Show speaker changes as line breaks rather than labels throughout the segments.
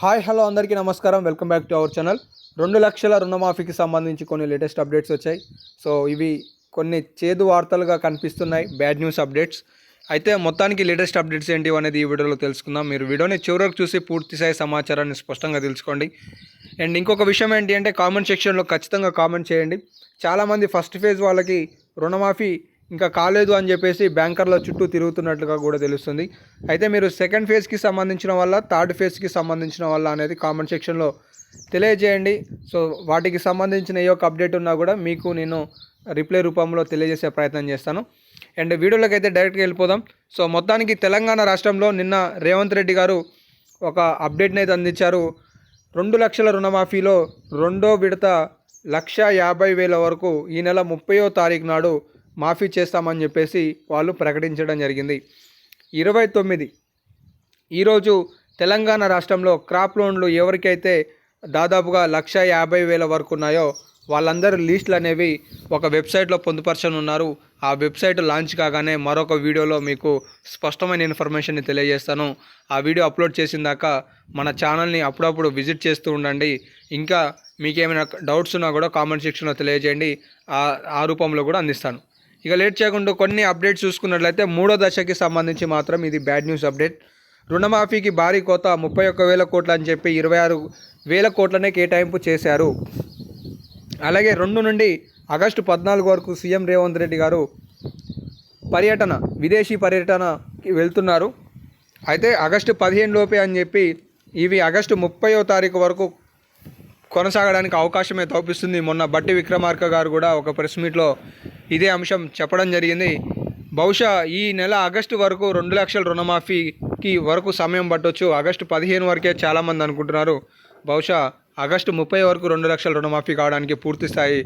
Hi hello అందరికీ నమస్కారం. Welcome back to our channel. రెండు లక్షల రుణమాఫీకి సంబంధించి కొన్ని లేటెస్ట్ అప్డేట్స్ వచ్చాయి. సో ఇవి కొన్ని చేదు వార్తలుగా కనిపిస్తున్నాయి. Bad news updates. అయితే మొత్తానికి లేటెస్ట్ అప్డేట్స్ ఏంటి అనేది ఈ వీడియోలో తెలుసుకుందాం. మీరు వీడియోని చివరకు చూసి పూర్తి స్థాయి సమాచారాన్ని స్పష్టంగా తెలుసుకోండి. అండ్ ఇంకొక విషయం ఏంటి అంటే కామెంట్ సెక్షన్లో ఖచ్చితంగా కామెంట్ చేయండి. చాలామంది ఫస్ట్ ఫేజ్ వాళ్ళకి రుణమాఫీ ఇంకా కాలేదు అని చెప్పేసి బ్యాంకర్ల చుట్టూ తిరుగుతున్నట్లుగా కూడా తెలుస్తుంది. అయితే మీరు సెకండ్ ఫేజ్కి సంబంధించిన వల్ల థర్డ్ ఫేజ్కి సంబంధించిన వల్ల అనేది కామెంట్ సెక్షన్లో తెలియజేయండి. సో వాటికి సంబంధించిన ఏ ఒక్క అప్డేట్ ఉన్నా కూడా మీకు నేను రిప్లై రూపంలో తెలియజేసే ప్రయత్నం చేస్తాను. అండ్ వీడియోలోకి అయితే డైరెక్ట్గా వెళ్ళిపోదాం. సో మొత్తానికి తెలంగాణ రాష్ట్రంలో నిన్న రేవంత్ రెడ్డి గారు ఒక అప్డేట్ని అయితే అందించారు. రెండు లక్షల రుణమాఫీలో రెండో విడత లక్ష యాభై వేల వరకు ఈ నెల ముప్పయో తారీఖు నాడు మాఫీ చేస్తామని చెప్పేసి వాళ్ళు ప్రకటించడం జరిగింది. ఇరవై తొమ్మిది. ఈరోజు తెలంగాణ రాష్ట్రంలో క్రాప్ లోన్లు ఎవరికైతే దాదాపుగా లక్ష యాభై వేల వరకు ఉన్నాయో వాళ్ళందరూ లిస్టులు అనేవి ఒక వెబ్సైట్లో పొందుపరచనున్నారు. ఆ వెబ్సైట్ లాంచ్ కాగానే మరొక వీడియోలో మీకు స్పష్టమైన ఇన్ఫర్మేషన్ని తెలియజేస్తాను. ఆ వీడియో అప్లోడ్ చేసిన దాకా మన ఛానల్ని అప్పుడప్పుడు విజిట్ చేస్తూ ఉండండి. ఇంకా మీకేమైనా డౌట్స్ ఉన్నా కూడా కామెంట్ సెక్షన్లో తెలియజేయండి. ఆ ఆ రూపంలో కూడా అందిస్తాను. ఇక లేట్ చేయకుండా కొన్ని అప్డేట్స్ చూసుకున్నట్లయితే మూడో దశకి సంబంధించి మాత్రం ఇది బ్యాడ్ న్యూస్ అప్డేట్. రుణమాఫీకి భారీ కోత ముప్పై ఒక్క వేల కోట్లు అని చెప్పి ఇరవై ఆరు వేల కోట్లనే కేటాయింపు చేశారు. అలాగే రెండు నుండి ఆగస్టు పద్నాలుగు వరకు సీఎం రేవంత్ రెడ్డి గారు పర్యటన విదేశీ పర్యటనకి వెళ్తున్నారు. అయితే ఆగస్టు పదిహేను లోపే అని చెప్పి ఇవి ఆగస్టు ముప్పయో తారీఖు వరకు కొనసాగడానికి అవకాశమే తప్పిస్తుంది మొన్న బట్టి విక్రమార్క గారు కూడా ఒక ప్రెస్ మీట్లో ఇదే అంశం చెప్పడం జరిగింది. బహుశా ఈ నెల ఆగస్టు వరకు రెండు లక్షల రుణమాఫీకి వరకు సమయం పట్టొచ్చు. ఆగస్టు పదిహేను వరకే చాలామంది అనుకుంటున్నారు. బహుశా ఆగస్టు ముప్పై వరకు రెండు లక్షల రుణమాఫీ కావడానికి పూర్తి స్థాయి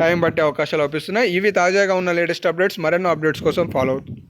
టైం పట్టే అవకాశాలు అవుపిస్తున్నాయి ఇవి తాజాగా ఉన్న లేటెస్ట్ అప్డేట్స్. మరెన్నో అప్డేట్స్ కోసం ఫాలో అవుతుంది